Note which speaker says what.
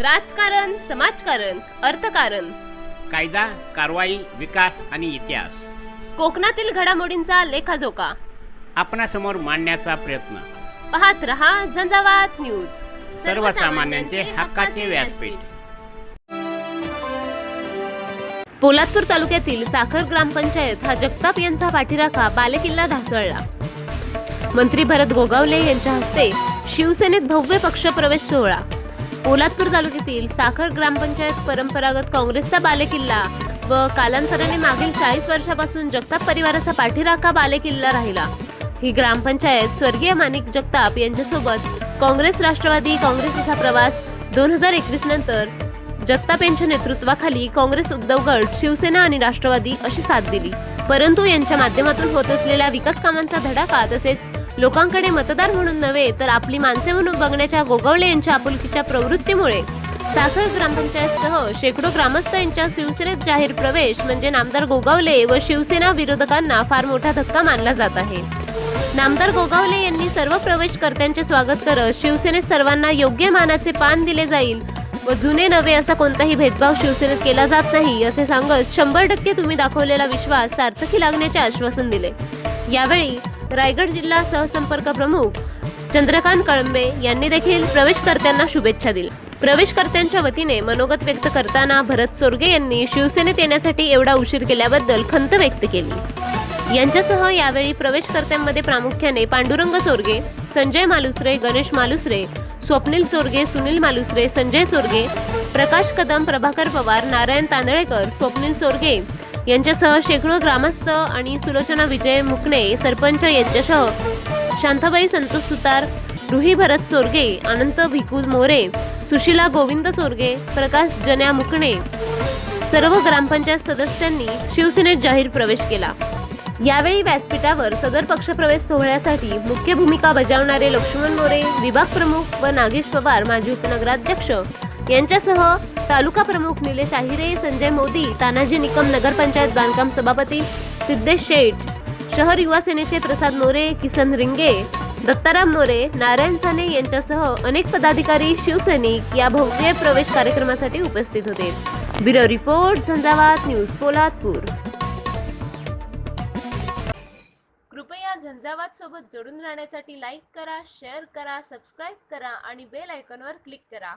Speaker 1: राजकारण समाजकारण अर्थकारण.
Speaker 2: कायदा कारवाई विकास आणि इतिहास.
Speaker 1: कोकणातील घडामोडींचा लेखाजोखा.
Speaker 2: आपणासमोर मांडण्याचा प्रयत्न.
Speaker 1: पाहत रहा झंझावात न्यूज.
Speaker 2: सर्वसामान्यांचे हक्काचे व्यासपीठ.
Speaker 1: पोलादपूर तालुक्यातील साखर ग्रामपंचायत हा जगताप यांचा पाठीराखा बालेकिल्ला ढासळला. मंत्री भरत गोगावले यांच्या हस्ते शिवसेनेत भव्य पक्ष प्रवेश सोहळा. पोलादपूर तालुक्यातील साखर ग्रामपंचायत परंपरागत काँग्रेसचा बालेकिल्ला व कालांतराने मागील चाळीस वर्षापासून जगताप परिवाराचा पाठीराखा बालेकिल्ला राहिला. ही ग्रामपंचायत स्वर्गीय माणिक जगताप यांच्यासोबत काँग्रेस राष्ट्रवादी काँग्रेसचा प्रवास दोन हजार एकवीस नंतर जगताप यांच्या नेतृत्वाखाली काँग्रेस उद्धव गट शिवसेना आणि राष्ट्रवादी अशी साथ दिली. परंतु यांच्या माध्यमातून होत असलेल्या विकास कामांचा धडाका तसेच लोकांकडे मतदार म्हणून नव्हे तर आपली माणसे म्हणून बघण्याच्या गोगावले यांच्या आपुलकीच्या प्रवृत्तीमुळे. साखर ग्रामपंचायतसह शेकडो ग्रामस्थ यांच्या शिवसेनेत जाहीर प्रवेश म्हणजे नामदार गोगावले व शिवसेना विरोधकांना फार मोठा धक्का मानला जात आहे. नामदार गोगावले यांनी सर्व प्रवेशकर्त्यांचे स्वागत करत शिवसेनेत सर्वांना योग्य मानाचे पान दिले जाईल व जुने नवे असा कोणताही भेदभाव शिवसेनेत केला जात नाही असे सांगत शंभर टक्के तुम्ही दाखवलेला विश्वास सार्थकी लागण्याचे आश्वासन दिले. यावेळी रायगड जिल्हा सहसंपर्क प्रमुख चंद्रकांत कळंबे यांनी देखील प्रवेशकर्त्यांना शुभेच्छा दिल्या. प्रवेशकर्त्यांच्या वतीने मनोगत व्यक्त करताना भरत सोरगे यांनी शिवसेनेत येण्यासाठी एवढा उशीर केल्याबद्दल खंत व्यक्त केली. यांच्यासह यावेळी प्रवेशकर्त्यांमध्ये प्रामुख्याने पांडुरंग चोरगे संजय मालुसरे गणेश मालुसरे स्वप्नील चोरगे सुनील मालुसरे संजय चोरगे प्रकाश कदम प्रभाकर पवार नारायण तांदळेकर स्वप्नील चोरगे यांच्यासह शेकडो ग्रामस्थ आणि सुलोचना विजय मुकणे सरपंच यांच्यासह शांताबाई संतोष सुतार रुही भरत सोरगे अनंत भिकू मोरे सुशिला गोविंद सोरगे प्रकाश जन्या मुकणे सर्व ग्रामपंचायत सदस्यांनी शिवसेनेत जाहीर प्रवेश केला. यावेळी व्यासपीठावर सदर पक्षप्रवेश सोहळ्यासाठी मुख्य भूमिका बजावणारे लक्ष्मण मोरे विभाग प्रमुख व नागेश पवार माजी उपनगराध्यक्ष यांच्यासह तालुका प्रमुख निलेश आहिरे संजय मोदी तानाजी निकम नगरपंचायत बांधकाम सभापती सिद्धेश शेठ शहर युवा सेनेचे प्रसाद मोरे किसन रिंगे दत्ताराम मोरे नारायण साने यांच्यासह अनेक पदाधिकारी शिवसैनिक या भव्य प्रवेश कार्यक्रमासाठी उपस्थित होते. Bureau report Jhanjhavat news Poladpur. कृपया झंझावात सोबत जोडून राहण्यासाठी लाईक करा शेअर करा सबस्क्राईब करा आणि बेल आयकॉनवर क्लिक करा.